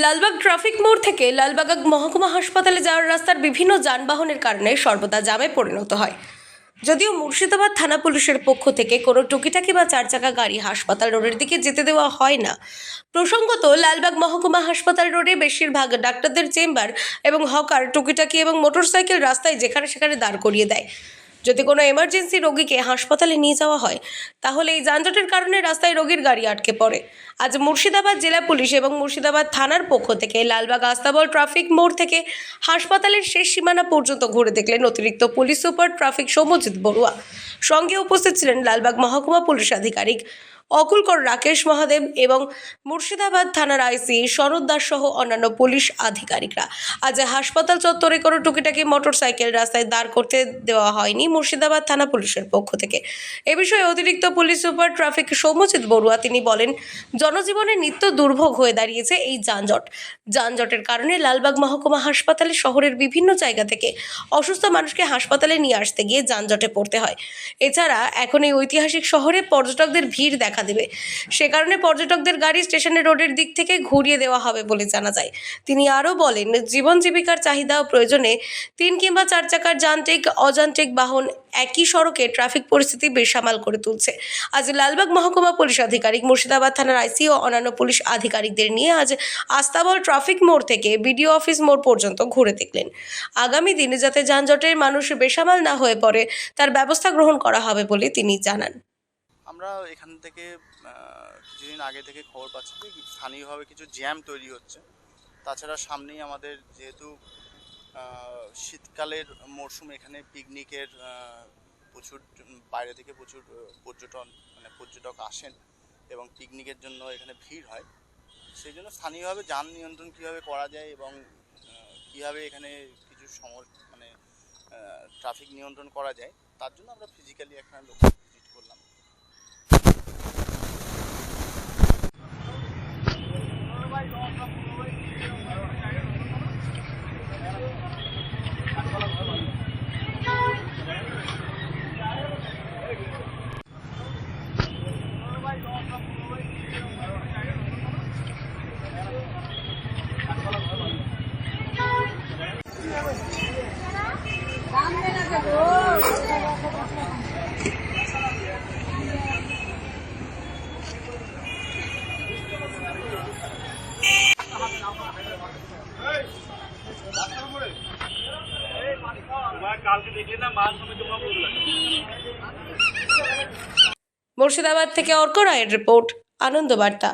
Lalbagh traffic মোড় থেকে লালবাগ মহকুমা হাসপাতালে যাওয়ার রাস্তার বিভিন্ন যানবাহনের কারণে সর্বদা জামে পরিণত হয়। যদিও মুর্শিদাবাদ থানা পুলিশের পক্ষ থেকে কোনো টুকিটাকি বা চার চাকা গাড়ি হাসপাতাল রোডের দিকে যেতে দেওয়া হয় না। প্রসঙ্গত, লালবাগ মহকুমা হাসপাতাল রোডে বেশিরভাগ ডাক্তারদের চেম্বার এবং হকার টুকিটাকি এবং মোটরসাইকেল রাস্তায় যেখানে সেখানে দাঁড় করিয়ে দেয়। যদি কোনো এমার্জেন্সি রোগীকে হাসপাতালে নিয়ে যাওয়া হয়, তাহলে এই যানজটের কারণে রাস্তায় রোগীর গাড়ি আটকে পড়ে। আজ মুর্শিদাবাদ জেলা পুলিশ এবং মুর্শিদাবাদ থানার পক্ষ থেকে লালবাগ আস্তাবল ট্রাফিক মোড় থেকে হাসপাতালের শেষ সীমানা পর্যন্ত ঘুরে দেখলেন অতিরিক্ত police super traffic Soumyajit Barua. সঙ্গে উপস্থিত ছিলেন লালবাগ মহকুমা পুলিশ আধিকারিক অকুলকর রাকেশ মহাদেব এবং মুর্শিদাবাদ থানার আইসি শরৎ দাস সহ অন্যান্য পুলিশ আধিকারিকরা। আজ হাসপাতাল চত্বরে কোনো টুকিটাকি মোটরসাইকেল রাস্তায় দাঁড় করতে দেওয়া হয়নি। মুর্শিদাবাদ থানা পুলিশের পক্ষ থেকে। এ বিষয়ে অতিরিক্ত police super traffic Soumyajit Barua তিনি বলেন, জনজীবনে নিত্য দুর্ভোগ হয়ে দাঁড়িয়েছে এই যানজট। যানজটের কারণে লালবাগ মহকুমা হাসপাতালে শহরের বিভিন্ন জায়গা থেকে অসুস্থ মানুষকে হাসপাতালে নিয়ে আসতে গিয়ে যানজটে পড়তে হয়। এছাড়া এখন এই ঐতিহাসিক শহরে পর্যটকদের ভিড় দেখা দেবে। সে কারণে পর্যটকদের গাড়ি স্টেশনের রোডের দিক থেকে ঘুরিয়ে দেওয়া হবে বলে জানা যায়। তিনি আরও বলেন, জীবন জীবিকার চাহিদা ও প্রয়োজনে তিন কিংবা চার চাকার যান্ত্রিক, অযান্ত্রিক বাহন একই সড়কে ট্রাফিক পরিস্থিতি বেসামাল করে তুলছে। আজ লালবাগ মহকুমা পুলিশ আধিকারিক মুর্শিদাবাদ থানার আইসি ও অন্যান্য পুলিশ আধিকারিকদের নিয়ে আজ আস্তাবল ট্রাফিক মোড় থেকে বিডিও অফিস মোড় পর্যন্ত ঘুরে দেখলেন। আগামী দিনে যাতে যানজটের মানুষ বেসামাল না হয়ে পড়ে, তার ব্যবস্থা গ্রহণ করা হবে বলে তিনি জানান। আমরা এখান থেকে কিছুদিন আগে থেকে খবর পাচ্ছি স্থানীয়ভাবে কিছু জ্যাম তৈরি হচ্ছে। তাছাড়া সামনেই আমাদের যেহেতু শীতকালের মরশুম এখানে পিকনিকের প্রচুর বাইরে থেকে প্রচুর পর্যটন মানে পর্যটক আসেন এবং পিকনিকের জন্য এখানে ভিড় হয়। সেই জন্য স্থানীয়ভাবে যান নিয়ন্ত্রণ কীভাবে করা যায় এবং কীভাবে এখানে কিছু সম মানে ট্রাফিক নিয়ন্ত্রণ করা যায়, তার জন্য আমরা ফিজিক্যালি এখানে লোক মুর্শিদাবাদ থেকে অর্ক রায়ের রিপোর্ট আনন্দ বার্তা